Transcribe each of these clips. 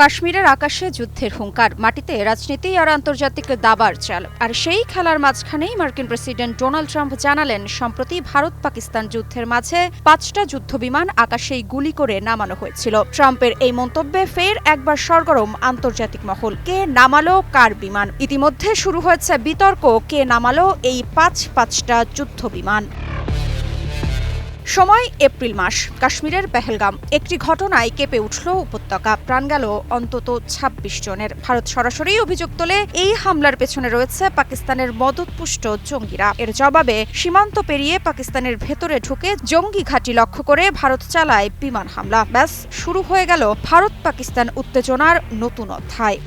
কাশ্মীরের আকাশে যুদ্ধের হুঙ্কার, মাটিতে রাজনীতি আর আন্তর্জাতিক দাবার চাল। আর সেই খেলার মাঝখানেই মার্কিন প্রেসিডেন্ট ডোনাল্ড ট্রাম্প জানালেন, সম্প্রতি ভারত পাকিস্তান যুদ্ধের মাঝে পাঁচটা যুদ্ধবিমান আকাশেই গুলি করে নামানো হয়েছিল। ট্রাম্পের এই মন্তব্যে ফের একবার সরগরম আন্তর্জাতিক মহল। কে নামালো কার বিমান? ইতিমধ্যে শুরু হয়েছে বিতর্ক, কে নামালো এই পাঁচ পাঁচটা যুদ্ধবিমান। সময় এপ্রিল মাস। কাশ্মীরের পেহেলগাম। একটি ঘটনায় কেঁপে উঠল উপত্যকা। প্রাণ গেল অন্তত ২৬ জনের। ভারত সরাসরি অভিযোগ তোলে, এই হামলার পেছনে রয়েছে পাকিস্তানের মদতপুষ্ট জঙ্গিরা। এর জবাবে সীমান্ত পেরিয়ে পাকিস্তানের ভেতরে ঢুকে জঙ্গি ঘাঁটি লক্ষ্য করে ভারত চালায় বিমান হামলা। ব্যাস, শুরু হয়ে গেল ভারত পাকিস্তান উত্তেজনার নতুন অধ্যায়।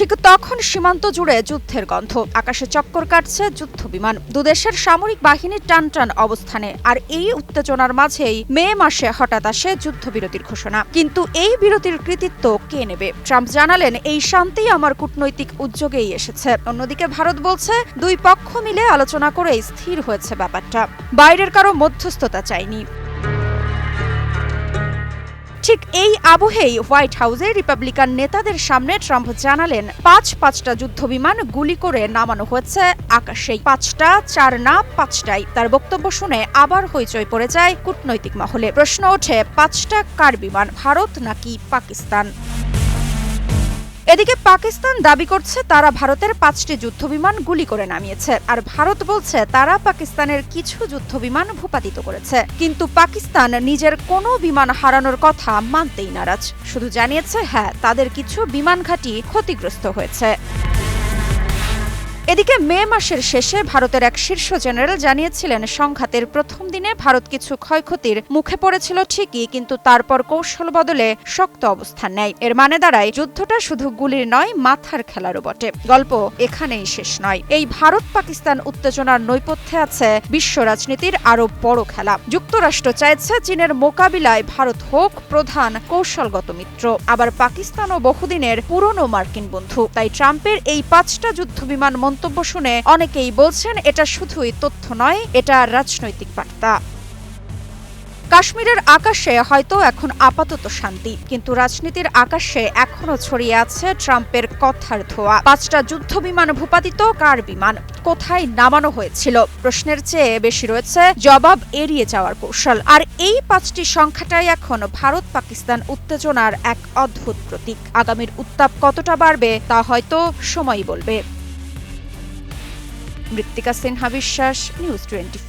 ঠিক তখন সীমান্ত জুড়ে যুদ্ধের গন্ধ। আকাশে চক্কর কাটছে যুদ্ধ বিমান দুদেশের সামরিক বাহিনীর টান টান অবস্থানে। আর এই উত্তেজনার মাঝেই মে মাসে হঠাৎ আসে যুদ্ধবিরতির ঘোষণা। কিন্তু এই বিরতির কৃতিত্ব কে নেবে? ট্রাম্প জানালেন, এই শান্তি আমার কূটনৈতিক উদ্যোগেই এসেছে। অন্যদিকে ভারত বলছে, দুই পক্ষ মিলে আলোচনা করে স্থির হয়েছে ব্যাপারটা। বাইরের কারও মধ্যস্থতা চাইনি। ঠিক এই আবহেই হোয়াইট হাউসে রিপাবলিকান নেতাদের সামনে ট্রাম্প জানালেন, পাঁচ পাঁচটা যুদ্ধবিমান গুলি করে নামানো হয়েছে আকাশে পাঁচটা, চার না, পাঁচটাই। তার বক্তব্য শুনে আবার হইচই পড়ে যায় কূটনৈতিক মহলে। প্রশ্ন ওঠে, পাঁচটা কার বিমান, ভারত নাকি পাকিস্তান? এদিকে পাকিস্তান দাবি করছে তারা ভারতের পাঁচটি যুদ্ধবিমান গুলি করে নামিয়েছে। আর ভারত বলছে তারা পাকিস্তানের কিছু যুদ্ধবিমান ভূপাতিত করেছে। কিন্তু পাকিস্তান নিজের কোনো বিমান হারানোর কথা মানতেই নারাজ। শুধু জানিয়েছে হ্যাঁ তাদের কিছু বিমান ঘাঁটি ক্ষতিগ্রস্ত হয়েছে। এদিকে মে মাসের শেষে ভারতের এক শীর্ষ জেনারেল জানিয়েছিলেন, সংঘাতের প্রথম দিনে ভারত কিছু ক্ষয়ক্ষতির মুখে পড়েছিল ঠিকই, কিন্তু তারপর কৌশল বদলে শক্ত অবস্থান নেয়। এর মানে দাঁড়ায়, যুদ্ধটা শুধু গুলির নয়, মাথার খেলারও বটে। গল্প এখানেই শেষ নয়। এই ভারত পাকিস্তান উত্তেজনার নৈপথ্যে আছে বিশ্ব রাজনীতির আরও বড় খেলা। যুক্তরাষ্ট্র চাইছে চীনের মোকাবিলায় ভারত হোক প্রধান কৌশলগত মিত্র। আবার পাকিস্তানও বহুদিনের পুরনো মার্কিন বন্ধু। তাই ট্রাম্পের এই পাঁচটা যুদ্ধবিমান মন্তব্য শুনে অনেকেই বলছেন, এটা শুধুই তথ্য নয়, এটা রাজনৈতিক বার্তা। কাশ্মীরের আকাশে হয়তো এখন আপাতত শান্তি, কিন্তু রাজনীতির আকাশে এখনও ছড়িয়ে আছে ট্রাম্পের কথার ধোয়া। পাঁচটা যুদ্ধ বিমান ভূপাতিত, কার বিমান? কোথায় নামানো হয়েছিল? প্রশ্নের চেয়ে বেশি রয়েছে, জবাব এড়িয়ে যাওয়ার কৌশল। আর এই পাঁচটি সংখ্যাটাই এখন ভারত, পাকিস্তান উত্তেজনার এক অদ্ভুত প্রতীক। আগামীর উত্তাপ কতটা বাড়বে, তা হয়তো সময়ই বলবে। মৃত্তিকা সিনহা বিশ্বাস নিউজ টোয়েন্টি